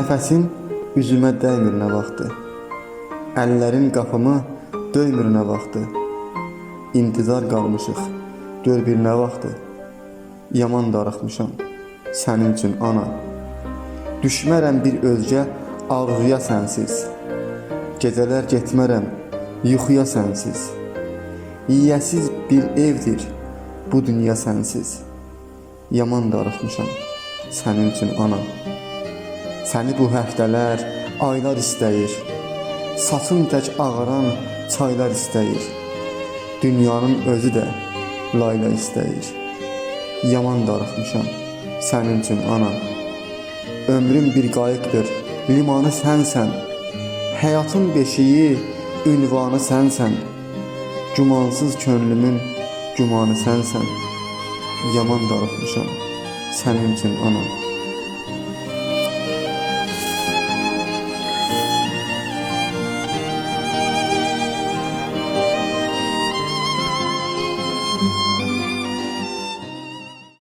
Nəfəsin üzümə dəymir nə vaxtı. Əllərin qapımı döymür nə vaxtı. İntizar qalmışıq. Gör bir nə vaxtı. Yaman darıxmışam sənin üçün ana. Düşmərəm bir özgə arzuya sənsiz. Gecələr getmərəm yuxuya sənsiz. Yiyəsiz bir evdir bu dünya sənsiz. Yaman darıxmışam sənin üçün ana. Səni bu həftələr, aylar istəyir. Saçın tək ağaran çaylar istəyir. Dünyanın özü də layla istəyir. Yaman darıxmışam sənin üçün ana. Ömrüm bir qayıqdır, limanı sənsən. Həyatın beşiyi, ünvanı sənsən. Gümansız könlümün gümanı sənsən. Yaman darıxmışam sənin üçün ana.